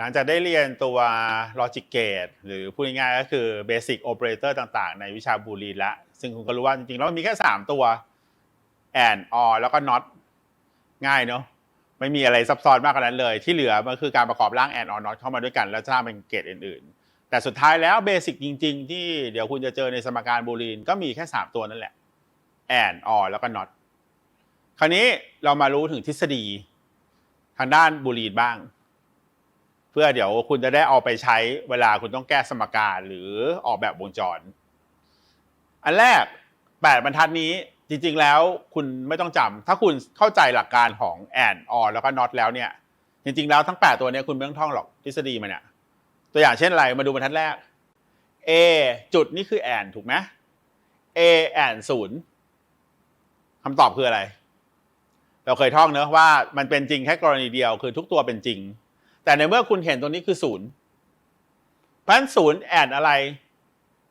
หลังจากได้เรียนตัว logic gate หรือพูดง่ายๆก็คือ basic operator ต่างๆ ในวิชาบูลีนละซึ่งคุณก็รู้ว่าจริงๆ แล้วมันมีแค่ 3 ตัว and or แล้วก็ not ง่ายเนาะไม่มีอะไรซับซ้อนมากกว่านั้นเลย ที่เหลือมันคือการประกอบร่าง and or not เข้ามาด้วยกัน แล้วสร้างเป็นเกตอื่นๆ แต่สุดท้ายแล้วเบสิกจริง ๆ ที่เดี๋ยวคุณจะเจอในสมการบูลีนก็มีแค่ 3 ตัวนั่นแหละ and or แล้วก็ not คราวนี้เรามารู้ถึงทฤษฎีทางด้านบูลีนบ้าง พื่อเดี๋ยวคุณจะได้เอาไปใช้เวลาคุณต้องแก้สมการหรือออกแบบวงจร อันแรก 8 บรรทัดนี้จริงๆแล้วคุณไม่ต้องจำถ้าคุณเข้าใจหลักการของ and or แล้วก็ not แล้วเนี่ย จริงๆแล้วทั้ง 8 ตัวนี้คุณไม่ต้องท่องหรอกทฤษฎีมันเนี่ยตัวอย่างเช่นอะไรมาดูบรรทัดแรก a จุดนี่คือ and ถูกไหม a and ศูนย์คำตอบคืออะไร เราเคยท่องเนอะว่ามันเป็นจริงแค่กรณีเดียวคือทุกตัวเป็นจริง แต่ในเมื่อคุณเห็นตรงนี้คือศูนย์พันศูนย์แอนอะไร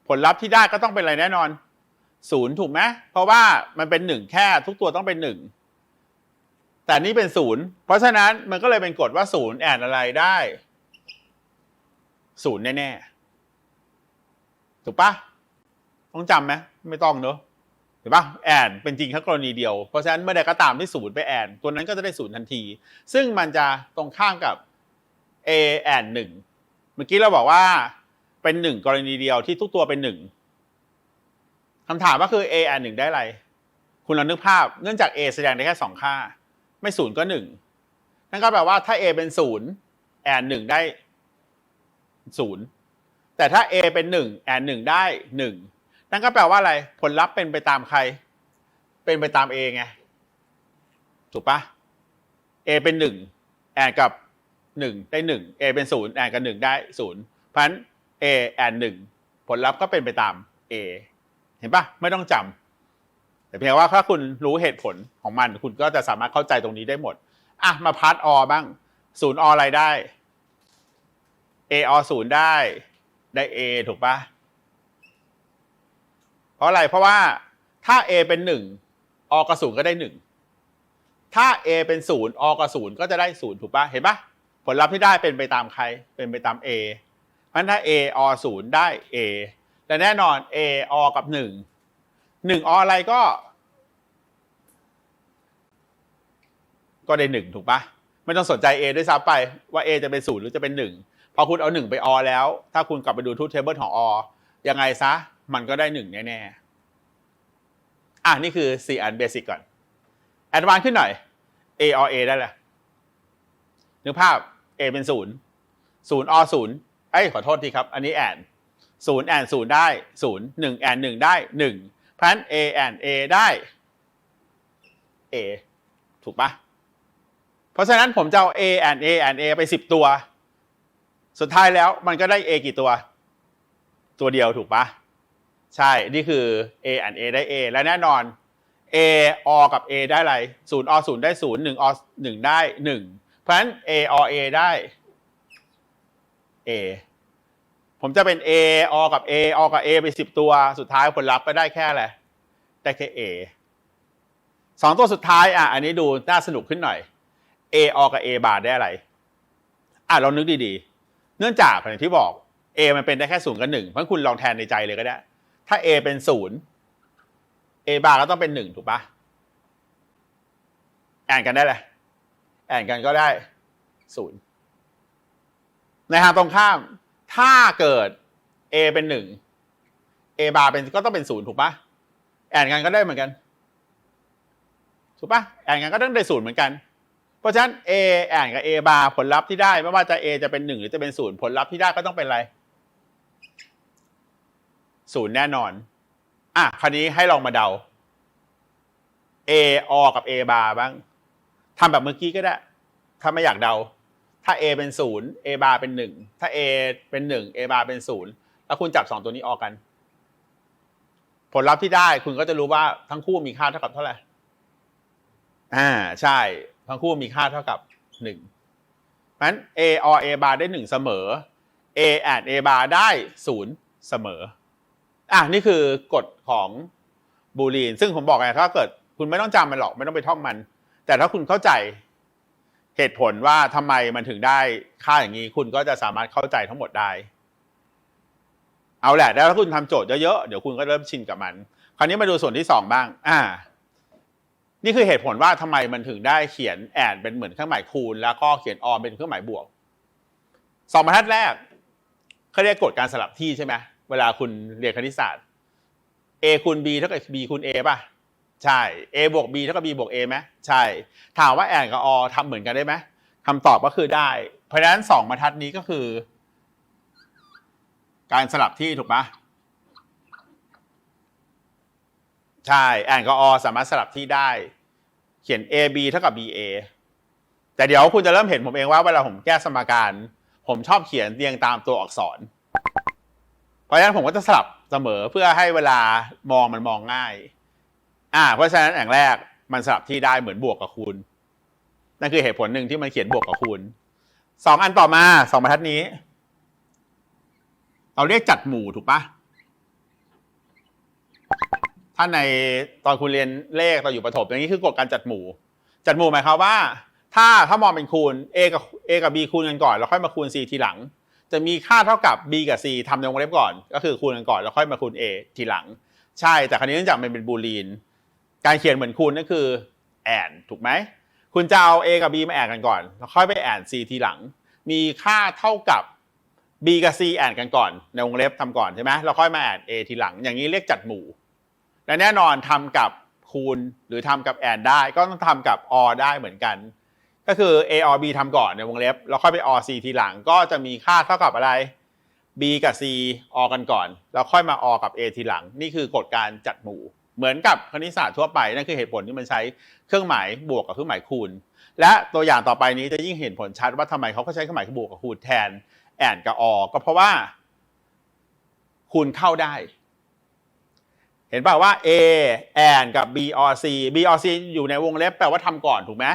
ผลลัพธ์ที่ได้ก็ต้องเป็นอะไรแน่นอนศูนย์ถูกไหมเพราะว่ามันเป็นหนึ่งแค่ทุกตัวต้องเป็นหนึ่งแต่นี่เป็นศูนย์เพราะฉะนั้นมันก็เลยเป็นกฎว่าศูนย์แอนอะไรได้ศูนย์แน่ๆถูกปะต้องจำไหมไม่ต้องเนอะเห็นปะแอนเป็นจริงแค่กรณีเดียวเพราะฉะนั้นเมื่อใดก็ตามที่ศูนย์ไปแอนตัวนั้นก็จะได้ศูนย์ทันที ซึ่งมันจะตรงข้ามกับ a แอนหนึ่งเมื่อกี้เราบอกว่าเป็นหนึ่งกรณีเดียวที่ทุกตัวเป็นหนึ่งคำถามก็คือ a แอนหนึ่งได้อะไร คุณลองนึกภาพเนื่องจาก a แสดงได้แค่สองค่า ไม่ศูนย์ก็หนึ่งนั่นก็แปลว่าถ้า a เป็นศูนย์แอนหนึ่งได้ศูนย์แต่ถ้า a เป็นหนึ่งแอนหนึ่งได้หนึ่งนั่นก็แปลว่าอะไรผลลัพธ์เป็นไปตามใคร เป็นไปตาม a ไงถูกปะ a เป็นหนึ่งแอนกับ หนึ่งได้หนึ่ง a เป็นศูนย์แอนกับหนึ่งได้ศูนย์เพราะฉะนั้น a แอนหนึ่งผลลัพธ์ก็เป็นไปตาม a เห็นปะไม่ต้องจำแต่เพียงว่าถ้าคุณรู้เหตุผลของมัน คุณก็จะสามารถเข้าใจตรงนี้ได้หมด อะ มาพาร์ทอบ้างศูนย์ออะไรได้ a อศูนย์ได้ ได้ a ถูกปะเพราะอะไร เพราะว่าถ้า a เป็นหนึ่งอกับศูนย์ก็ได้หนึ่งถ้า a เป็นศูนย์อกับศูนย์ก็จะได้ศูนย์ถูกปะเห็นปะ ผลลัพธ์ที่ได้เป็นไปตามใคร เป็นไปตาม a เพราะฉะนั้นถ้า a อศูนย์ได้ a และแน่นอน a อกับหนึ่งหนึ่งออะไรก็ ก็ได้หนึ่งถูกปะไม่ต้องสนใจ a ด้วยซ้ำไปว่า a จะเป็นศูนย์หรือจะเป็นหนึ่งพอคุณเอาหนึ่งไปอแล้ว ถ้าคุณกลับไปดูทูตเทเบิลของอยังไงซะ มันก็ได้หนึ่งแน่ๆอะนี่คือ4อันเบสิกก่อนแอดวานขึ้นหน่อย A or A ได้แหละนึกภาพ A เป็นศูนย์ศูนย์ or ศูนย์เอ้ยขอโทษทีครับ อันนี้แอนศูนย์แอนศูนย์ได้ศูนย์หนึ่งแอนหนึ่งได้หนึ่งเพราะนั้น A แอน A ได้ A ถูกปะเพราะฉะนั้นผมจะเอา A แอน A แอน A ไปสิบตัว สุดท้ายแล้วมันก็ได้ A กี่ตัว ตัวเดียวถูกปะใช่ นี่คือ A แอน A ได้ A และแน่นอน A or กับ A ได้อะไรศูนย์ or ศูนย์ได้ศูนย์หนึ่ง or หนึ่งได้หนึ่ง เพราะฉะนั้น A or A ได้ A ผมจะเป็น A or กับ A or กับ A ไปสิบตัว สุดท้ายผลลัพธ์ก็ได้แค่อะไร ได้แค่ A สองตัวสุดท้ายอะ อันนี้ดูน่าสนุกขึ้นหน่อย A or กับ A bar ได้อะไร อะลองนึกดีๆ เนื่องจากอย่างที่บอก A มันเป็นได้แค่ศูนย์กับหนึ่งเพราะคุณลองแทนในใจเลยก็ได้ ถ้า A เป็นศูนย์ A บาร์ก็ต้องเป็นหนึ่งถูกปะแอนกันได้เลย แอนกันก็ได้ศูนย์ในทางตรงข้าม ถ้าเกิด A เป็นหนึ่ง A บาร์เป็นก็ต้องเป็นศูนย์ถูกปะแอนกันก็ได้เหมือนกัน ถูกปะแอนกันก็ต้องได้ศูนย์เหมือนกัน เพราะฉะนั้น A แอนกับ A บาร์ผลลัพธ์ที่ได้ ไม่ว่าจะ A จะเป็นหนึ่งหรือจะเป็นศูนย์ผลลัพธ์ที่ได้ก็ต้องเป็นอะไรศูนย์แน่นอน อะ คราวนี้ให้ลองมาเดา A or กับ A bar บ้าง ทำแบบเมื่อกี้ก็ได้ ถ้าไม่อยากเดา ถ้า A เป็นศูนย์ A bar เป็นหนึ่ง ถ้า A เป็นหนึ่ง A bar เป็นศูนย์แล้วคุณจับสองตัวนี้ออกกัน ผลลัพธ์ที่ได้คุณก็จะรู้ว่าทั้งคู่มีค่าเท่ากับเท่าไหร่ อ่า ใช่ ทั้งคู่มีค่าเท่ากับหนึ่งนั้น A or A bar ได้หนึ่งเสมอ A and A bar ได้ศูนย์เสมอ อะนี่คือกฎของบูลีน ซึ่งผมบอกไงถ้าเกิดคุณไม่ต้องจำมันหรอก ไม่ต้องไปท่องมัน แต่ถ้าคุณเข้าใจเหตุผลว่าทำไมมันถึงได้ค่าอย่างนี้ คุณก็จะสามารถเข้าใจทั้งหมดได้ เอาแหละแล้วถ้าคุณทำโจทย์เยอะๆเดี๋ยวคุณก็เริ่มชินกับมัน คราวนี้มาดูส่วนที่สองบ้าง อ่า นี่คือเหตุผลว่าทำไมมันถึงได้เขียนแอนเป็นเหมือนเครื่องหมายคูณ แล้วก็เขียนออมเป็นเครื่องหมายบวกสองบรรทัดแรกเขาเรียกกฎการสลับที่ใช่ไหมเวลาคุณเรียนคณิตศาสตร์ a คูณ b เท่ากับ b คูณ a ป่ะ ใช่ a บวก b เท่ากับ b บวก a ไหมใช่ ถามว่าแอนกับอทำเหมือนกันได้ไหมคำตอบก็คือได้ เพราะฉะนั้นสองบรรทัดนี้ก็คือ การสลับที่ถูกปะใช่แอนกับอสามารถสลับที่ได้ เขียน a b เท่ากับ b a แต่เดี๋ยวคุณจะเริ่มเห็นผมเองว่าเวลาผมแก้สมการ ผมชอบเขียนเรียงตามตัวอักษร เพราะฉะนั้นผมก็จะสลับเสมอเพื่อให้เวลามองมันมองง่าย อ่า เพราะฉะนั้นอย่างแรกมันสลับที่ได้เหมือนบวกกับคูณ นั่นคือเหตุผลหนึ่งที่มันเขียนบวกกับคูณสองอันต่อมาสองบรรทัดนี้ เราเรียกจัดหมู่ถูกปะถ้าในตอนคุณเรียนเลขตอนอยู่ประถมอย่างนี้คือกฎการจัดหมู่ จัดหมู่หมายความว่า ถ้าถ้ามองเป็นคูณ a กับ a กับ b คูณกันก่อนแล้วค่อยมาคูณ c ทีหลัง จะมีค่าเท่ากับ b กับ c ทำในวงเล็บก่อน ก็คือคูณกันก่อนแล้วค่อยมาคูณ a ทีหลัง ใช่แต่คราวนี้เนื่องจากมันเป็นบูลีน การเขียนเหมือนคูณนั่นคือแอนถูกไหมคุณจะเอา a กับ b มาแอนกันก่อน แล้วค่อยไปแอน c ทีหลัง มีค่าเท่ากับ b กับ c แอนกันก่อน ในวงเล็บทำก่อนใช่ไหมแล้วค่อยมาแอน a ทีหลัง อย่างนี้เรียกจัดหมู่ และแน่นอนทำกับคูณหรือทำกับแอนได้ก็ต้องทำกับ or ได้เหมือนกัน ก็คือ a or b ทำก่อนในวงเล็บ แล้วค่อยไป or c ทีหลัง ก็จะมีค่าเท่ากับอะไร b กับ c or กันก่อน แล้วค่อยมา or กับ a ทีหลัง นี่คือกฎการจัดหมู่ เหมือนกับคณิตศาสตร์ทั่วไปนั่นคือเหตุผลที่มันใช้เครื่องหมายบวกกับเครื่องหมายคูณ และตัวอย่างต่อไปนี้จะยิ่งเห็นผลชัดว่าทำไมเขาก็ใช้เครื่องหมายบวกกับคูณแทนแอนกับ or ก็เพราะว่า คูณเข้าได้ เห็นป่าวว่า a แอนกับ b or c b or c อยู่ในวงเล็บแปลว่าทำก่อนถูกไหม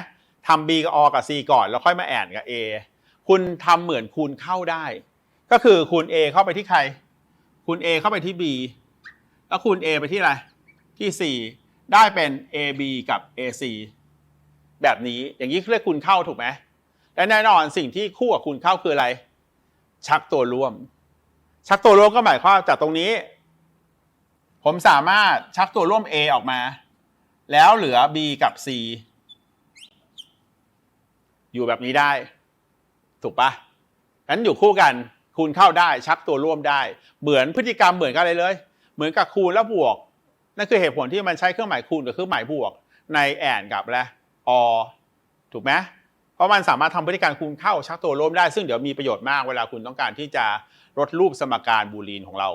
ทำ b กับ O กับ c ก่อนแล้วค่อยมาแอนกับ a คุณทำเหมือนคูณเข้าได้ ก็คือคูณ a เข้าไปที่ใคร คูณ a เข้าไปที่ b แล้วคูณ a ไปที่อะไร ที่ c ได้เป็น ab กับ ac แบบนี้อย่างนี้เรียกคูณเข้าถูกไหมและแน่นอนสิ่งที่คู่กับคูณเข้าคืออะไร ชักตัวร่วม ชักตัวร่วมก็หมายความจากตรงนี้ ผมสามารถชักตัวร่วม a ออกมา แล้วเหลือ b กับ c อยู่แบบนี้ได้ ถูกปะงั้นอยู่คู่กัน คูณเข้าได้ชักตัวร่วมได้ เหมือนพฤติกรรมเหมือนกันเลยเลย เหมือนกับคูณแล้วบวก นั่นคือเหตุผลที่มันใช้เครื่องหมายคูณกับเครื่องหมายบวกในแอนกับอะไรอถูกไหมเพราะมันสามารถทำพฤติการคูณเข้าชักตัวร่วมได้ ซึ่งเดี๋ยวมีประโยชน์มากเวลาคุณต้องการที่จะลดรูปสมการบูลีนของเรา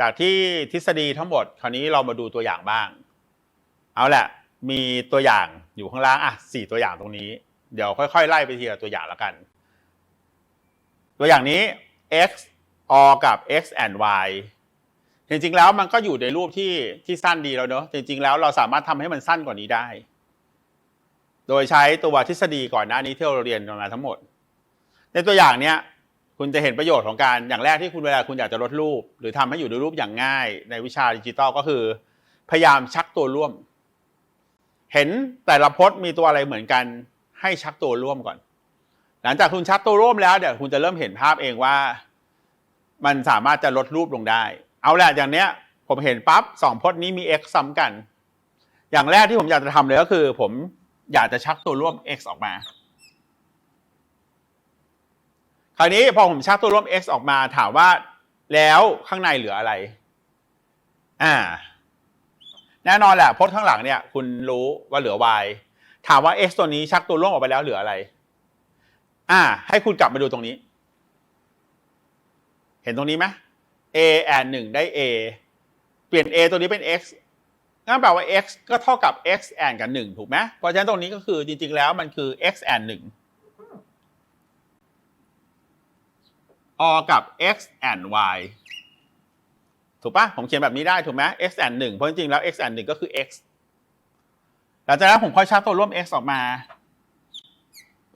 จากที่ทฤษฎีทั้งหมด คราวนี้เรามาดูตัวอย่างบ้าง เอาแหละ มีตัวอย่างอยู่ข้างล่างอะสี่ตัวอย่างตรงนี้ เดี๋ยวค่อย ๆ ไล่ไปทีละตัวอย่างแล้วกัน ตัวอย่างนี้ x o กับ x and y จริงๆแล้วมันก็อยู่ในรูปที่ที่สั้นดีแล้วเนอะจริงๆแล้วเราสามารถทำให้มันสั้นกว่านี้ได้ โดยใช้ตัวทฤษฎีก่อนหน้านี้ที่เราเรียนมาทั้งหมด ในตัวอย่างเนี้ยคุณจะเห็นประโยชน์ของการอย่างแรกที่คุณเวลาคุณอยากจะลดรูป หรือทำให้อยู่ในรูปอย่างง่าย ในวิชาดิจิตอลก็คือ พยายามชักตัวร่วม เห็นแต่ละพจน์มีตัวอะไรเหมือนกันให้ชักตัวร่วมก่อน หลังจากคุณชักตัวร่วมแล้วเดี๋ยวคุณจะเริ่มเห็นภาพเองว่า มันสามารถจะลดรูปลงได้ เอาแหละอย่างเนี้ย ผมเห็นปั๊บสองพจน์นี้มี x ซ้ำกัน อย่างแรกที่ผมอยากจะทำเลยก็คือ ผมอยากจะชักตัวร่วม x ออกมา คราวนี้พอผมชักตัวร่วม x ออกมาถามว่าแล้วข้างในเหลืออะไร อ่า แน่นอนแหละพจน์ข้างหลังเนี่ย คุณรู้ว่าเหลือ y ถามว่า x ตัวนี้ชักตัวร่วมออกไปแล้วเหลืออะไร อ่า ให้คุณกลับมาดูตรงนี้ เห็นตรงนี้ไหม a แอนหนึ่งได้ a เปลี่ยน a ตัวนี้เป็น x นั่นแปลว่า x ก็เท่ากับ x แอนกับหนึ่งถูกไหมเพราะฉะนั้นตรงนี้ก็คือจริงๆแล้วมันคือ x แอนหนึ่ง o กับ x and y ถูกปะผมเขียนแบบนี้ได้ถูกไหม x and 1เพราะจริงๆแล้ว x and 1ก็คือ x หลังจากนั้นผมค่อยชักตัวร่วม x ออกมา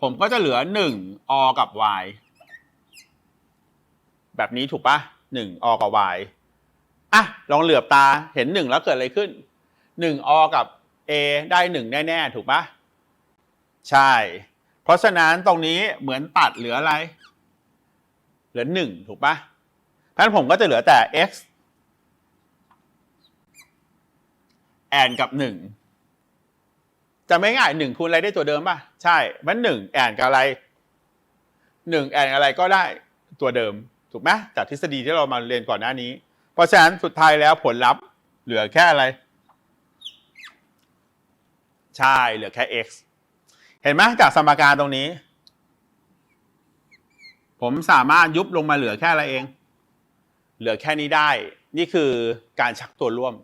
ผมก็จะเหลือ1 or กับ y แบบนี้ถูกปะ 1 or กับ y อะลองเหลือบตาเห็น1แล้วเกิดอะไรขึ้น1 or กับ a ได้1แน่ๆถูกปะใช่ เพราะฉะนั้นตรงนี้เหมือนตัดเหลืออะไร เหลือหนึ่งถูกปะเพราะฉะนั้นผมก็จะเหลือแต่ x แอนกับหนึ่งจะไม่ง่ายหนึ่งคูณอะไรได้ตัวเดิมป่ะ ใช่ มันหนึ่งแอนกับอะไรหนึ่งแอนอะไรก็ได้ตัวเดิม ถูกไหมจากทฤษฎีที่เรามาเรียนก่อนหน้านี้ เพราะฉะนั้นสุดท้ายแล้วผลลัพธ์เหลือแค่อะไร ใช่เหลือแค่ x เห็นไหมจากสมการตรงนี้ ผมสามารถยุบลงมาเหลือแค่อะไรเอง เหลือแค่นี้ได้ นี่คือการชักตัวร่วม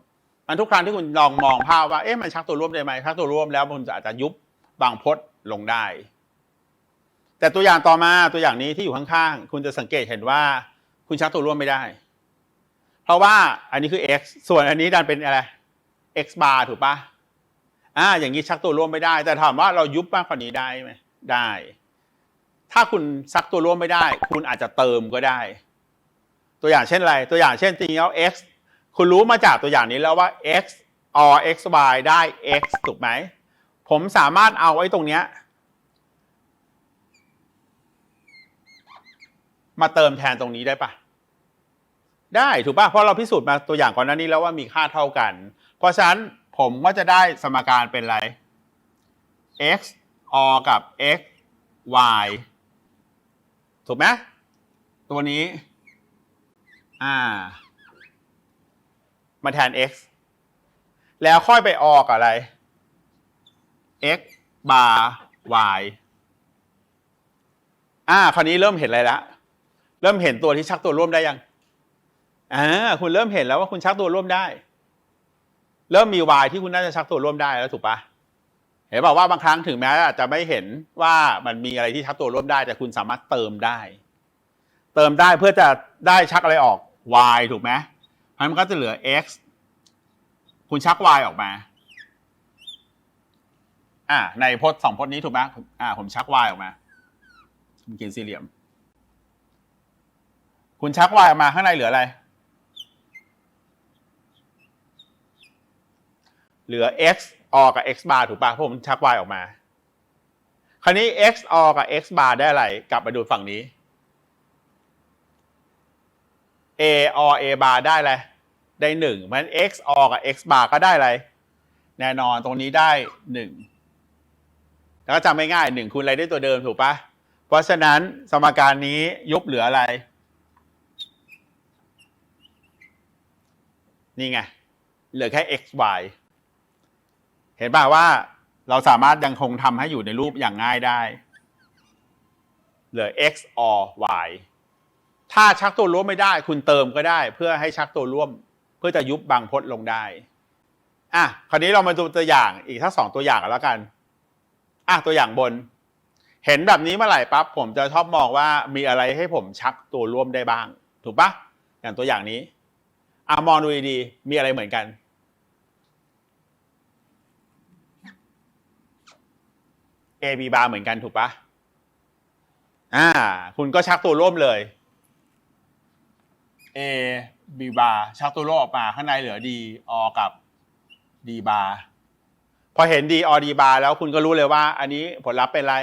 มันทุกครั้งที่คุณลองมองภาพว่าเอ๊ะมันชักตัวร่วมได้ไหมชักตัวร่วมแล้วมันจะอาจจะยุบบางพจน์ลงได้ แต่ตัวอย่างต่อมาตัวอย่างนี้ที่อยู่ข้างๆ คุณจะสังเกตเห็นว่าคุณชักตัวร่วมไม่ได้ เพราะว่าอันนี้คือ x ส่วนอันนี้ดันเป็นอะไร x bar ถูกปะอ่าอย่างนี้ชักตัวร่วมไม่ได้ แต่ถามว่าเรายุบมากกว่านี้ได้ไหมได้ ถ้าคุณชักตัวร่วมไม่ได้ คุณอาจจะเติมก็ได้ ตัวอย่างเช่นอะไร ตัวอย่างเช่นจริงแล้ว x คุณรู้มาจากตัวอย่างนี้แล้วว่า x or x y ได้ x ถูกไหม ผมสามารถเอาไว้ตรงเนี้ย มาเติมแทนตรงนี้ได้ปะได้ถูกปะเพราะเราพิสูจน์มาตัวอย่างก่อนหน้านี้แล้วว่ามีค่าเท่ากัน เพราะฉะนั้นผมก็จะได้สมการเป็นอะไร x o กับ x y ถูกไหมตัวนี้ อ่า มาแทน x แล้วค่อยไปออกอะไร x bar y อ่า คราวนี้เริ่มเห็นอะไรแล้ว เริ่มเห็นตัวที่ชักตัวร่วมได้ยังอ่าคุณเริ่มเห็นแล้วว่าคุณชักตัวร่วมได้ เริ่มมี y ที่คุณน่าจะชักตัวร่วมได้แล้วถูกปะเห็นบอกว่าบางครั้งถึงแม้อาจจะไม่เห็นว่ามันมีอะไรที่ชักตัวร่วมได้ แต่คุณสามารถเติมได้ เติมได้เพื่อจะได้ชักอะไรออก y ถูกไหมเพราะฉะนั้มันก็จะเหลือ x คุณชัก y ออกมาอ่าในพจน์สองพจน์นี้ถูกไหมอ่าผมชัก y ออกมาผมเขียนสี่เหลี่ยม คุณชัก y ออกมาข้างในเหลืออะไร เหลือ x or กับ x bar ถูกปะเพราะผมชัก y ออกมา คราวนี้ x or กับ x bar ได้อะไร กลับมาดูฝั่งนี้ a or a bar ได้อะไร ได้หนึ่งเพราะฉะนั้น x or กับ x bar ก็ได้อะไร แน่นอนตรงนี้ได้หนึ่งแล้วก็จำไม่ง่ายหนึ่งคูณอะไรได้ตัวเดิมถูกปะเพราะฉะนั้นสมการนี้ยุบเหลืออะไร นี่ไง เหลือแค่ x y เห็นป่ะว่าเราสามารถยังคงทำให้อยู่ในรูปอย่างง่ายได้ เหลือ x or y ถ้าชักตัวร่วมไม่ได้ คุณเติมก็ได้ เพื่อให้ชักตัวร่วม เพื่อจะยุบบางพจน์ลงได้อะคราวนี้เรามาดูตัวอย่างอีกทั้งสองตัวอย่างกันแล้วกันอะตัวอย่างบน เห็นแบบนี้เมื่อไหร่ปั๊บผมจะชอบมองว่ามีอะไรให้ผมชักตัวร่วมได้บ้าง ถูกปะอย่างตัวอย่างนี้ อะมองดูดีๆ มีอะไรเหมือนกัน A B bar เหมือนกันถูกปะอ่า คุณก็ชักตัวร่วมเลย A B bar ชักตัวร่วมออกมาข้างในเหลือ D O กับ D bar พอเห็น D O D bar แล้วคุณก็รู้เลยว่า อันนี้ผลลัพธ์เป็นอะไร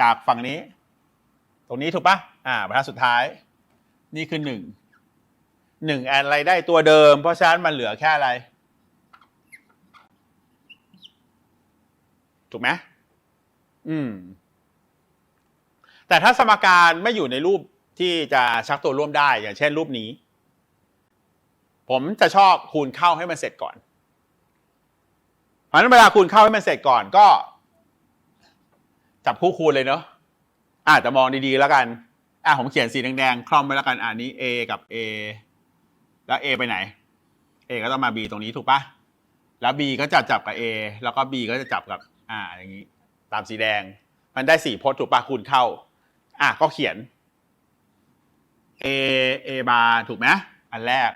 จากฝั่งนี้ ตรงนี้ถูกปะอ่าบรรทัดสุดท้าย นี่คือหนึ่ง หนึ่งแอนอะไรได้ตัวเดิม เพราะฉะนั้นมันเหลือแค่อะไร ถูกไหมอืม แต่ถ้าสมการไม่อยู่ในรูปที่จะชักตัวร่วมได้ อย่างเช่นรูปนี้ ผมจะชอบคูณเข้าให้มันเสร็จก่อน เพราะฉะนั้นเวลาคูณเข้าให้มันเสร็จก่อนก็จับคู่คูณเลยเนาะอาจจะมองดีๆแล้วกัน อะผมเขียนสีแดงๆ คล่อมไว้แล้วกัน อ่านี้ A กับ A แล้ว A ไปไหน A ก็ต้องมา B ตรงนี้ถูกปะแล้ว B ก็จะจับกับ A แล้วก็ B ก็จะจับกับอ่าอย่างนี้ ตามสีแดง มันได้สี่พจน์ถูกปะคูณเข้า อะก็เขียน A A bar ถูกไหมอันแรก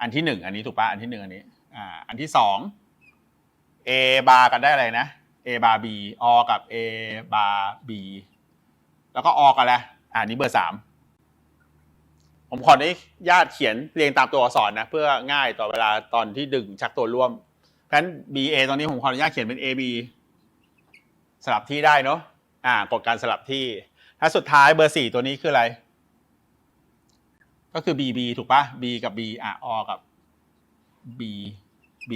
อันที่หนึ่งอันนี้ถูกปะอันที่หนึ่งอันนี้อ่าอันที่สอง A bar กันได้อะไรนะ A bar B O กับ A bar B แล้วก็ออกกันแล้วอ่านี้เบอร์สาม ผมขออนุญาตเขียนเรียงตามตัวอักษรนะ เพื่อง่ายต่อเวลาตอนที่ดึงชักตัวร่วมเพราะฉะนั้น B A ตอนนี้ผมขออนุญาตเขียนเป็น A B สลับที่ได้เนาะอ่ากดการสลับที่ถ้าสุดท้ายเบอร์สี่ตัวนี้คืออะไร ก็คือ B B ถูกปะ B กับ B อะอกับ B B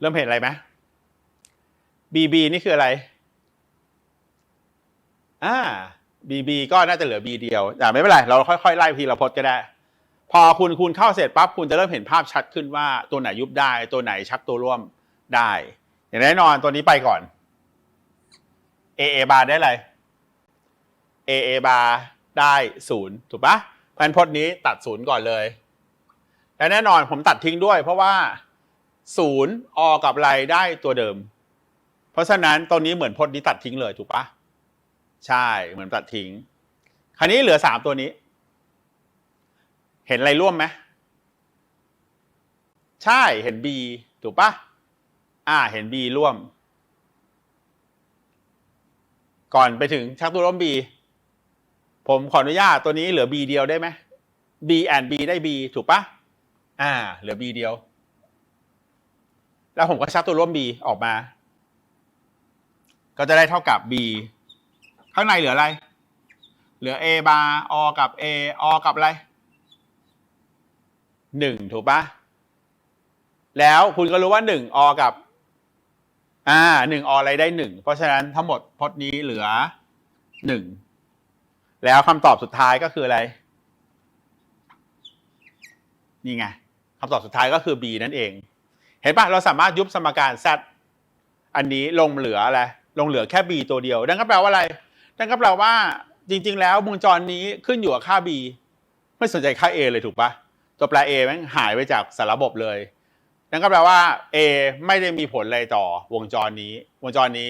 เริ่มเห็นอะไรไหม B B นี่คืออะไร อ่า B B ก็น่าจะเหลือ B เดียวแต่ไม่เป็นไร เราค่อยๆไล่ทีละพจน์ก็ได้ พอคุณคูณเข้าเสร็จปั๊บคุณจะเริ่มเห็นภาพชัดขึ้นว่าตัวไหนยุบได้ตัวไหนชักตัวร่วมได้ อย่างแน่นอนตัวนี้ไปก่อน A A bar ได้อะไร A A bar ได้ศูนย์ถูกปะพันพจน์นี้ตัดศูนย์ก่อนเลย และแน่นอนผมตัดทิ้งด้วย เพราะว่าศูนย์อกับไรได้ตัวเดิม เพราะฉะนั้นตัวนี้เหมือนพจน์นี้ตัดทิ้งเลยถูกปะ ใช่เหมือนตัดทิ้ง คราวนี้เหลือสามตัวนี้ เห็นอะไรร่วมไหมใช่เห็น B ถูกปะอ่า เห็น B ร่วม ก่อนไปถึงชักตัวร่วม B ผมขออนุญาตตัวนี้เหลือ B เดียวได้ไหม B and B ได้ B ถูกปะอ่า เหลือ B เดียว แล้วผมก็ชักตัวร่วม B ออกมา ก็จะได้เท่ากับ B ข้างในเหลืออะไร เหลือ A bar O กับ A O กับอะไรหนึ่งถูกปะแล้วคุณก็รู้ว่าหนึ่งอกับ อ่าหนึ่งออะไรได้หนึ่งเพราะฉะนั้นทั้งหมดพจน์นี้เหลือหนึ่งแล้วคำตอบสุดท้ายก็คืออะไร นี่ไงคำตอบสุดท้ายก็คือ B นั่นเอง เห็นปะเราสามารถยุบสมการ z อันนี้ลงเหลืออะไรลงเหลือแค่ b ตัวเดียวนั่นก็แปลว่าอะไร นั่นก็แปลว่าจริง ๆ แล้ววงจรนี้ขึ้นอยู่กับค่า b ไม่สนใจค่า a เลยถูกปะตัวแปร a แม่งหายไปจากสารระบบเลย นั่นก็แปลว่า a ไม่ได้มีผลอะไรต่อวงจรนี้ วงจรนี้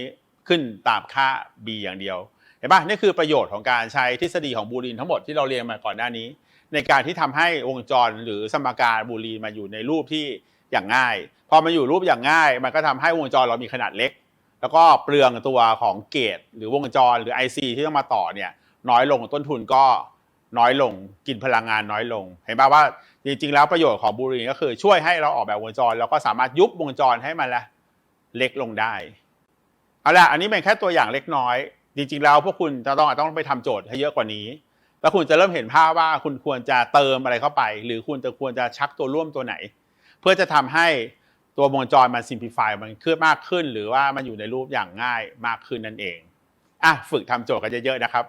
ขึ้นตามค่า b อย่างเดียวเห็นปะนี่คือประโยชน์ของการใช้ทฤษฎีของบูลินทั้งหมดที่เราเรียนมาก่อนหน้านี้ ในการที่ทำให้วงจรหรือสมการบูลีนมาอยู่ในรูปที่อย่างง่าย พอมาอยู่รูปอย่างง่าย มันก็ทำให้วงจรเรามีขนาดเล็ก แล้วก็เปลืองตัวของเกตหรือวงจรหรือ IC ที่ต้องมาต่อเนี่ยน้อยลงต้นทุนก็น้อยลงกินพลังงานน้อยลง เห็นป่ะว่าจริงๆแล้วประโยชน์ของบูลีก็คือช่วยให้เราออกแบบวงจร แล้วก็สามารถยุบวงจรให้มันละเล็กลงได้เอาละอันนี้เป็นแค่ตัวอย่างเล็กน้อย จริงๆแล้วพวกคุณจะต้องอาจต้องไปทำโจทย์ให้เยอะกว่านี้ แล้วคุณจะเริ่มเห็นภาพว่าคุณควรจะเติมอะไรเข้าไป หรือคุณจะควรจะชักตัวร่วมตัวไหน เพื่อจะทำให้ ตัววงจรมันซิมพลิฟายมันขึ้นมากขึ้น หรือว่ามันอยู่ในรูปอย่างง่ายมากขึ้นนั่นเองอะฝึกทำโจทย์กันเยอะๆนะครับ